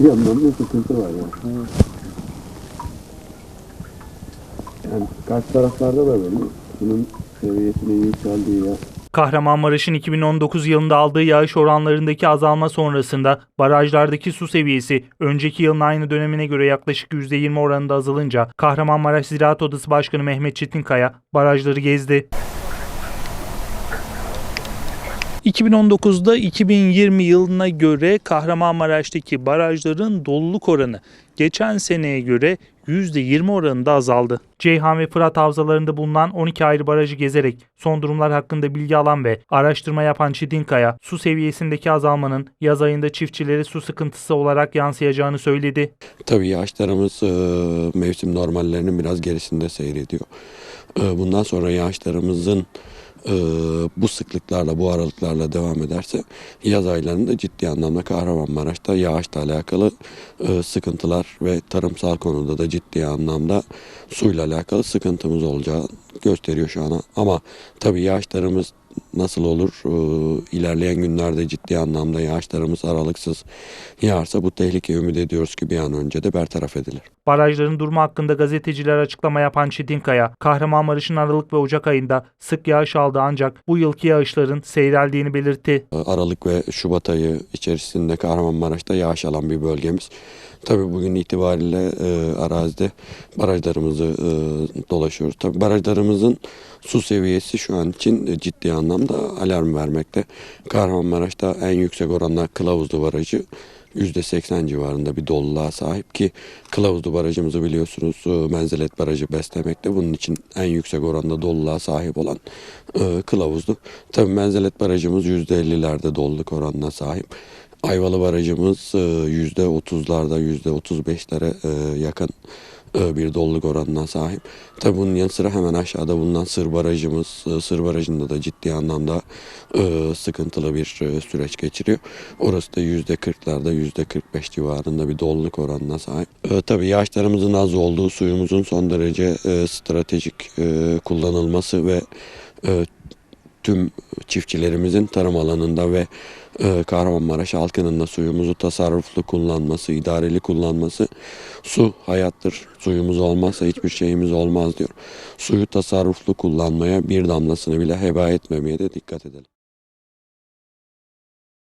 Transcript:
Bir yandan da sıkıntı var ya. Yani karşı taraflarda da böyle. Bunun seviyesinin yükseldiği ya. Kahramanmaraş'ın 2019 yılında aldığı yağış oranlarındaki azalma sonrasında barajlardaki su seviyesi önceki yılın aynı dönemine göre yaklaşık %20 oranında azalınca Kahramanmaraş Ziraat Odası Başkanı Mehmet Çetinkaya barajları gezdi. 2019'da 2020 yılına göre Kahramanmaraş'taki barajların doluluk oranı geçen seneye göre %20 oranında azaldı. Ceyhan ve Fırat havzalarında bulunan 12 ayrı barajı gezerek son durumlar hakkında bilgi alan ve araştırma yapan Çetinkaya, su seviyesindeki azalmanın yaz ayında çiftçilere su sıkıntısı olarak yansıyacağını söyledi. Tabii yağışlarımız e, mevsim normallerinin biraz gerisinde seyrediyor. E, Bundan sonra yağışlarımızın e, bu sıklıklarla, bu aralıklarla devam ederse yaz aylarında ciddi anlamda Kahramanmaraş'ta yağışla alakalı e, sıkıntılar ve tarımsal konuda da ciddi anlamda suyla alakalı sıkıntımız olacağı gösteriyor şu an. Ama tabii yağışlarımız nasıl olur? Ee, ilerleyen günlerde ciddi anlamda yağışlarımız aralıksız yağarsa bu tehlike ümit ediyoruz ki bir an önce de bertaraf edilir. Barajların durumu hakkında gazeteciler açıklama yapan Çetinkaya, Kahramanmaraş'ın Aralık ve Ocak ayında sık yağış aldı ancak bu yılki yağışların seyreldiğini belirtti. Ee, Aralık ve Şubat ayı içerisinde Kahramanmaraş'ta yağış alan bir bölgemiz. Tabii bugün itibariyle e, arazide barajlarımızı e, dolaşıyoruz. Tabii barajlarımızın su seviyesi şu an için ciddi anlamda alarm vermekte. Kahramanmaraş'ta en yüksek oranla Kılavuzlu Barajı %80 civarında bir doluluğa sahip ki Kılavuzlu Barajımızı biliyorsunuz e, Menzelet Barajı beslemekte. Bunun için en yüksek oranda doluluğa sahip olan e, Kılavuzlu. Tabii Menzelet Barajımız %50'lerde doluluk oranına sahip. Ayvalı Barajımız e, %30'larda %35'lere e, yakın bir doluluk oranına sahip. Tabii bunun yanı sıra hemen aşağıda bulunan Sır Barajımız, e, Sır Barajı'nda da ciddi anlamda e, sıkıntılı bir e, süreç geçiriyor. Orası da %40'larda %45 civarında bir doluluk oranına sahip. Tabii yağışlarımızın az olduğu, suyumuzun son derece stratejik kullanılması ve tüm çiftçilerimizin tarım alanında ve e, Kahramanmaraş halkının da suyumuzu tasarruflu kullanması, idareli kullanması. Su hayattır. Suyumuz olmazsa hiçbir şeyimiz olmaz diyor. Suyu tasarruflu kullanmaya bir damlasını bile heba etmemeye de dikkat edelim.